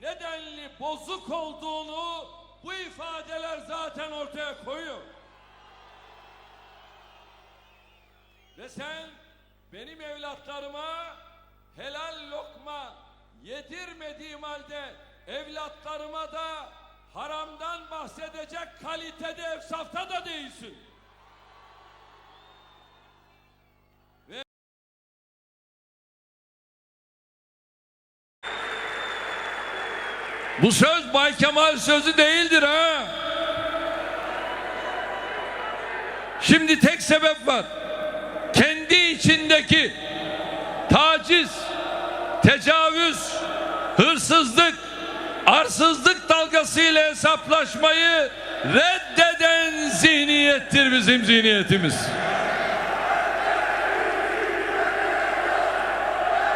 nedenli bozuk olduğunu bu ifadeler zaten ortaya koyuyor. Ve sen benim evlatlarıma helal lokma yedirmediğim halde evlatlarıma da haramdan bahsedecek kalitede efsafta da değilsin. Bu söz Bay Kemal sözü değildir ha. Şimdi tek sebep var. Kendi içindeki taciz, tecavüz, hırsızlık, arsızlık dalgasıyla hesaplaşmayı reddeden zihniyettir bizim zihniyetimiz.